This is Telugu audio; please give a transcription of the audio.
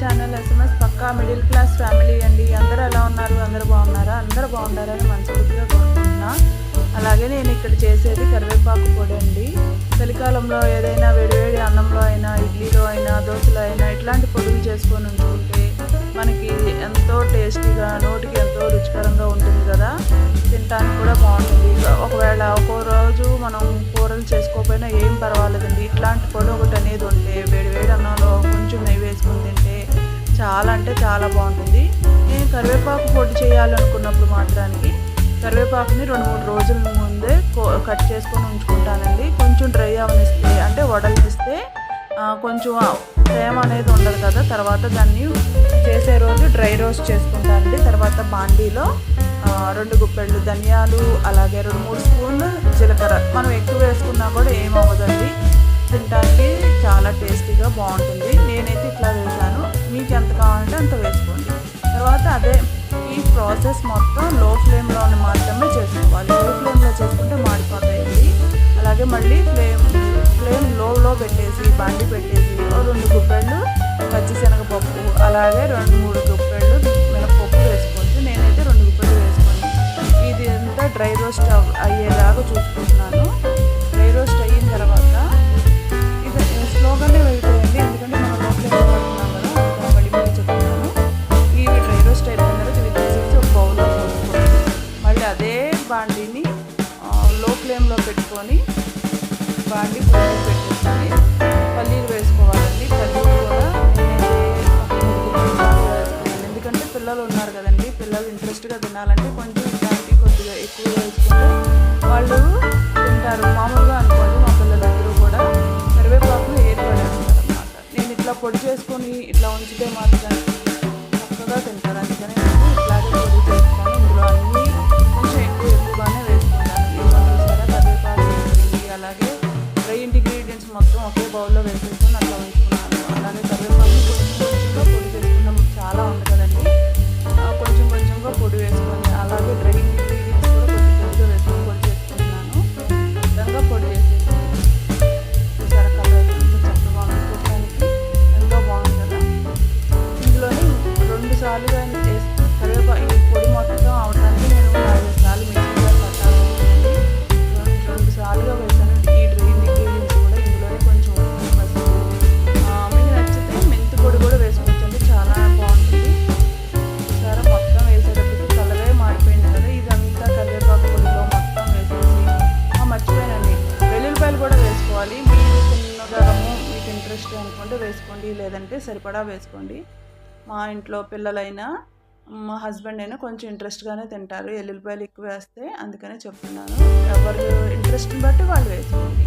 ఛానల్ ఎస్ఎంఎస్ పక్కా మిడిల్ క్లాస్ ఫ్యామిలీ అండి. అందరూ ఎలా ఉన్నారు? అందరూ బాగున్నారా? అందరూ బాగున్నారని మనస్ఫూర్తిగా కోరుకుంటున్నా. అలాగే నేను ఇక్కడ చేసేది కరివేపాకు పొడి అండి. చలికాలంలో ఏదైనా వేడివేడి అన్నంలో అయినా ఇడ్లీలో అయినా దోశలో అయినా ఇట్లాంటి పొడులు చేసుకొని ఉంచుకుంటే మనకి ఎంతో టేస్టీగా నోటికి ఎంతో రుచికరంగా ఉంటుంది కదా. తినడానికి కూడా బాగుంటుంది. ఒకవేళ ఒక్కో రోజు మనం కూరలు చేసుకోకపోయినా ఏం పర్వాలేదండి. ఇట్లాంటి పొడి ఒక చాలా అంటే చాలా బాగుంటుంది. నేను కరివేపాకు పొడి చేయాలనుకున్నప్పుడు మాత్రానికి కరివేపాకుని రెండు మూడు రోజుల ముందే కో- కట్ చేసుకొని ఉంచుకుంటానండి. కొంచెం డ్రై అవనిస్తే అంటే వడలనిస్తే కొంచెం తేమ అనేది ఉండదు కదా. తర్వాత దాన్ని చేసే రోజు డ్రై రోస్ట్ చేసుకుంటానండి. తర్వాత బాండీలో రెండు గుప్పెళ్ళు ధనియాలు అలాగే రెండు మూడు కావాలంటే అంత వేసుకోండి. తర్వాత అదే ఈ ప్రాసెస్ మొత్తం లో ఫ్లేమ్లో మాత్రమే చేసుకోవాలి. లో ఫ్లేమ్లో చేసుకుంటే మాడిపోతాయండి. అలాగే మళ్ళీ ఫ్లేమ్ ఫ్లేమ్ లోలో పెట్టేసి బండి పెట్టేసి రెండు గుప్పెళ్ళు పచ్చిశనగపప్పు అలాగే రెండు మూడు గుప్పెళ్ళు మినపప్పు వేసుకోవచ్చు నేనైతే రెండు గుప్పెళ్ళు వేసుకోండి ఇది అంతా డ్రై రోస్ట్ అయ్యేలాగా చూసుకుంటున్నాను పెట్టుకొని బాండి పొయ్యి పెట్టేసుకొని పల్లీలు వేసుకోవాలండి. పల్లీలు కూడా నేనైతే వేసుకున్నాను ఎందుకంటే పిల్లలు ఉన్నారు కదండి. పిల్లలు ఇంట్రెస్ట్గా తినాలంటే కొంచెం ఇట్లాంటి కొద్దిగా ఎక్కువ వేసుకుంటే వాళ్ళు ఒకే బౌల్లో వేసేసుకొని అట్లా వేసుకున్నాను అలానే కరివేపాకు కొంచెం కొంచెంగా పొడి చేసుకున్నాం. చాలా ఉంది కదండి. కొంచెం కొంచెంగా పొడి వేసుకొని అలాగే డ్రై ఇంగ్రీడియంట్స్ కూడా కొంచెం కొంచెం వేసుకొని పొడి చేసుకుంటున్నాను విధంగా పొడి చేసేసి చూసారా కలర్ చక్కగా ఉంది చూడటానికి ఎంతో బాగుంది కదా. ఇందులోని రెండు సార్లు కానీ వేసుకోవాలి మీరు తిన్నగరము మీకు ఇంట్రెస్ట్ అనుకుంటే వేసుకోండి లేదంటే సరిపడా వేసుకోండి. మా ఇంట్లో పిల్లలైనా మా హస్బెండ్ అయినా కొంచెం ఇంట్రెస్ట్గానే తింటారు. ఎల్లుల్లిపాయలు ఎక్కువ వేస్తే అందుకనే చెప్తున్నాను. ఎవరు ఇంట్రెస్ట్ని బట్టి వాళ్ళు వేసుకోండి.